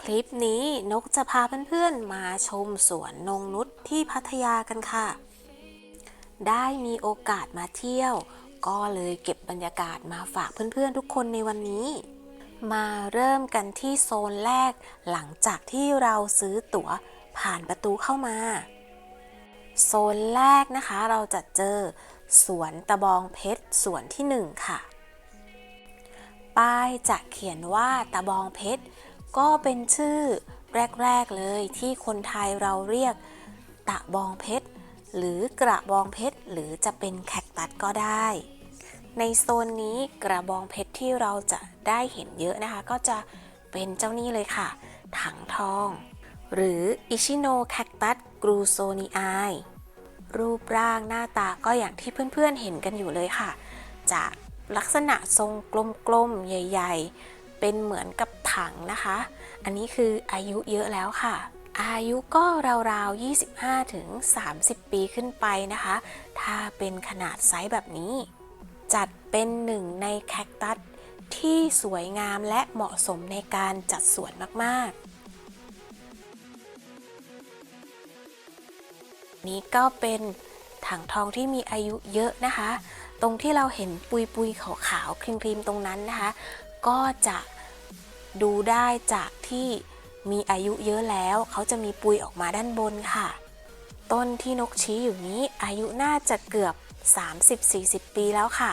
คลิปนี้นกจะพาเพื่อนๆมาชมสวนนงนุษที่พัทยากันค่ะ ได้มีโอกาสมาเที่ยว ก็เลยเก็บบรรยากาศมาฝากเพื่อนๆทุกคนในวันนี้ มาเริ่มกันที่โซนแรกหลังจากที่เราซื้อตั๋วผ่านประตูเข้ามา โซนแรกนะคะเราจะเจอสวนตะบองเพชรสวนที่หนึ่งค่ะ ป้ายจะเขียนว่าตะบองเพชร ก็เป็นชื่อแรก ๆ เลยที่คนไทยเราเรียกตะบองเพชร หรือกระบองเพชร หรือจะเป็นแคคตัสก็ได้ ในโซนนี้กระบองเพชรที่เราจะได้เห็นเยอะนะคะ ก็จะเป็นเจ้านี่เลยค่ะ ถังทอง หรืออิชิโนแคคตัสกรูโซนีไอรูปร่างหน้าตาก็อย่างที่เพื่อนๆเห็นกันอยู่เลยค่ะ จะลักษณะทรงกลมๆ ใหญ่ ๆ เป็นเหมือนกับถังนะคะ อันนี้คืออายุเยอะแล้วค่ะ อายุก็ราวๆ 25 ถึง 30 ปีขึ้นไปนะคะ ถ้าเป็นขนาดไซส์แบบนี้ จัดเป็นหนึ่งในแคคตัสที่สวยงามและเหมาะสมในการจัดสวนมากๆนี้ก็เป็นถังทองที่มีอายุเยอะนะคะ ตรงที่เราเห็นปุยปุยๆขาวๆครีมๆตรงนั้นนะคะ ก็จะดูได้จากที่มีอายุเยอะแล้ว เขาจะมีปุยออกมาด้านบนค่ะ ต้นที่นกชี้อยู่นี้อายุน่าจะเกือบ 30-40 ปีแล้วค่ะ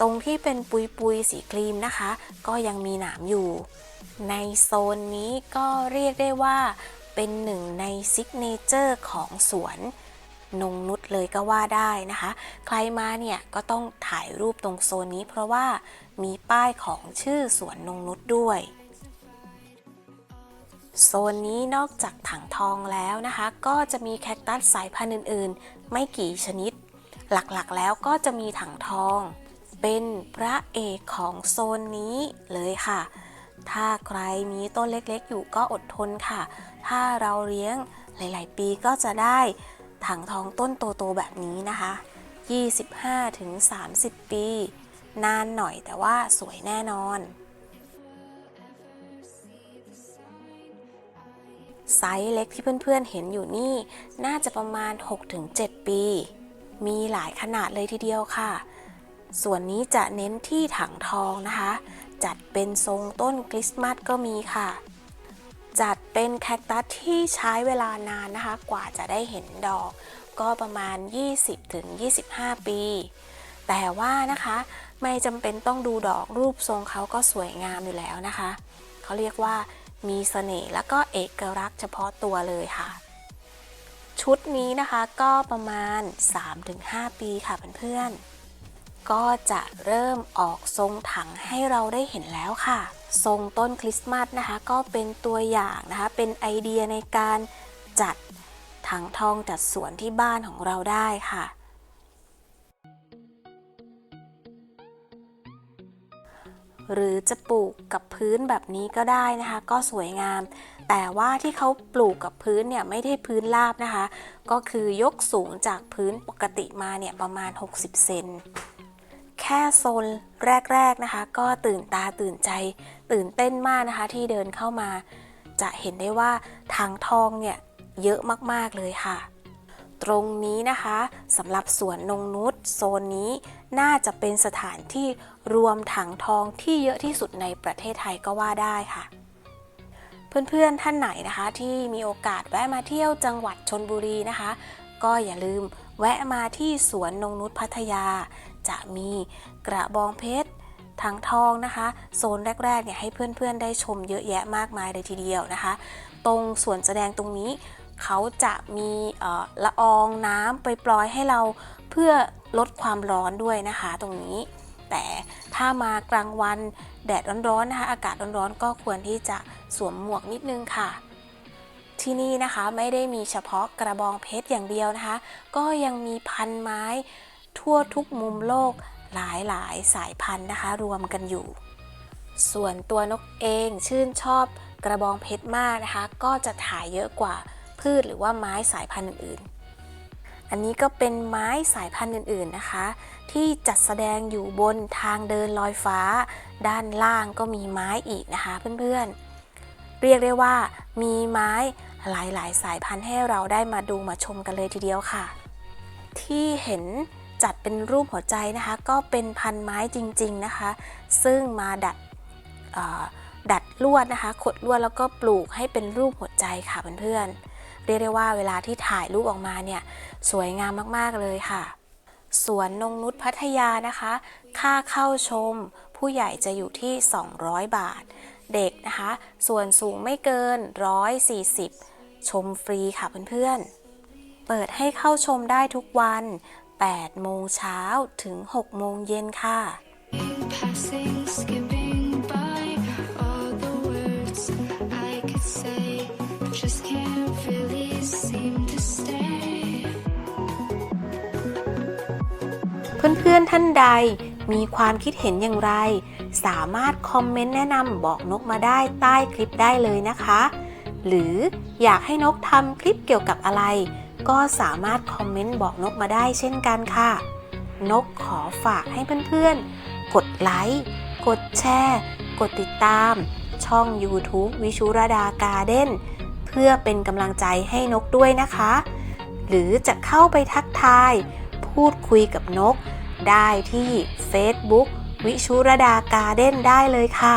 ตรงที่เป็นปุยปุยสีครีมนะคะ ก็ยังมีหนามอยู่ ในโซนนี้ก็เรียกได้ว่าเป็นหนึ่งในซิกเนเจอร์ของสวน นงนุษเลยก็ว่าได้นะคะ ใครมาเนี่ยก็ต้องถ่ายรูปตรงโซนนี้ เพราะว่ามีป้ายของชื่อสวนนงนุษด้วยโซนนี้นอกจากถังทองแล้วนะคะ ก็จะมีแคคตัสสายพันธุ์อื่น ๆ ไม่กี่ชนิด หลักๆแล้วก็จะมีถังทอง เป็นพระเอกของโซนนี้เลยค่ะ ถ้าใครมีต้นเล็กๆ อยู่ก็อดทนค่ะ ถ้าเราเลี้ยงหลาย ๆ ปีก็จะได้ ถังทองต้นโตๆแบบนี้นะคะ 25-30 ปี นานหน่อยแต่ว่าสวยแน่นอนไซส์เล็กที่เพื่อนๆเห็นอยู่นี่ น่าจะประมาณ 6-7 ปี มีหลายขนาดเลยทีเดียวค่ะ ส่วนนี้จะเน้นที่ถังทองนะคะ จัดเป็นทรงต้นคริสต์มาสก็มีค่ะ จัดเป็นแคคตัสที่ใช้เวลานานนะคะ กว่าจะได้เห็นดอก ก็ประมาณ 20-25 ปี แต่ว่านะคะไม่จำเป็นต้องดูดอกรูปทรงเขาก็สวยงามอยู่แล้วนะคะ เขาเรียกว่ามีเสน่ห์แล้วก็เอกลักษณ์เฉพาะตัวเลยค่ะ ชุดนี้นะคะก็ประมาณ 3-5 ปีค่ะเพื่อนๆก็จะเริ่มออกทรงถังให้เราได้เห็นแล้วค่ะ ทรงต้นคริสต์มาสนะคะ ก็เป็นตัวอย่างนะคะ เป็นไอเดียในการจัดถังทองจัดสวนที่บ้านของเราได้ค่ะ หรือจะปลูกกับพื้นแบบนี้ก็ได้นะคะ ก็สวยงาม แต่ว่าที่เขาปลูกกับพื้นเนี่ยไม่ได้พื้นราบนะคะ ก็คือยกสูงจากพื้นปกติมาเนี่ยประมาณ 60 เซน ค่โซนแรกๆนะคะ ก็ตื่นตาตื่นใจ ตื่นเต้นมากนะคะ ที่เดินเข้ามา จะเห็นได้ว่าถังทองเนี่ยเยอะมากๆเลยค่ะ ตรงนี้นะคะสำหรับสวนนงนุษโซนนี้น่าจะเป็นสถานที่รวมถังทองที่เยอะที่สุดในประเทศไทยก็ว่าได้ค่ะเพื่อนๆท่านไหนนะคะ ที่มีโอกาสแวะมาเที่ยวจังหวัดชนบุรีนะคะ ก็อย่าลืมแวะมาที่สวนนงนุษพัทยา จะมีกระบองเพชรถังทองนะคะ โซนแรกๆเนี่ยให้เพื่อนๆได้ชมเยอะแยะมากมายเลยทีเดียวนะคะ ตรงส่วนแสดงตรงนี้เขาจะมีละอองน้ำไปปล่อยให้เราเพื่อลดความร้อนด้วยนะคะตรงนี้ แต่ถ้ามากลางวันแดดร้อนๆนะคะ อากาศร้อนๆก็ควรที่จะสวมหมวกนิดนึงค่ะที่นี่นะคะไม่ได้มีเฉพาะกระบองเพชรอย่างเดียวนะคะ ก็ยังมีพันไม้ ทั่วทุกมุมโลกหลายๆสายพันธุ์นะคะ รวมกันอยู่ ส่วนตัวนกเองชื่นชอบกระบองเพชรมากนะคะ ก็จะถ่ายเยอะกว่าพืชหรือว่าไม้สายพันธุ์อื่นๆ อันนี้ก็เป็นไม้สายพันธุ์อื่นๆนะคะ ที่จัดแสดงอยู่บนทางเดินลอยฟ้า ด้านล่างก็มีไม้อีกนะคะเพื่อนๆ เรียกได้ว่ามีไม้หลายๆ สายพันธุ์ให้เราได้มาดูมาชมกันเลยทีเดียวค่ะ ที่เห็น จัดเป็นรูปหัวใจนะคะ ก็เป็นพันไม้จริง ๆนะคะ ซึ่งมาดัดดัดลวดนะคะ ขดลวดแล้วก็ปลูกให้เป็นรูปหัวใจค่ะเพื่อนๆเรียกได้ว่าเวลาที่ถ่ายรูปออกมาเนี่ยสวยงามมากๆเลยค่ะ สวนนงนุชพัทยานะคะ ค่าเข้าชม ผู้ใหญ่จะอยู่ที่ 200 บาท เด็กนะคะ ส่วนสูงไม่เกิน 140 ชมฟรีค่ะเพื่อนๆเปิดให้เข้าชมได้ทุกวัน 8 โมงเช้าถึง 6 โมงเย็นค่ะ Passing, skipping by all the words I could say, just can't really seem to stay. เพื่อนๆท่านใดมีความคิดเห็นอย่างไร สามารถคอมเมนต์แนะนำบอกนกมาได้ใต้คลิปได้เลยนะคะ หรืออยากให้นกทำคลิปเกี่ยวกับอะไร ก็สามารถคอมเมนต์บอกนกมาได้เช่นกันค่ะ นกขอฝากให้เพื่อนๆ กดไลค์ กดแชร์ กดติดตาม ช่อง YouTube วิชุรดาการ์เด้น เพื่อเป็นกำลังใจให้นกด้วยนะคะ หรือจะเข้าไปทักทาย พูดคุยกับนก ได้ที่ Facebook วิชุรดาการ์เด้นได้เลยค่ะ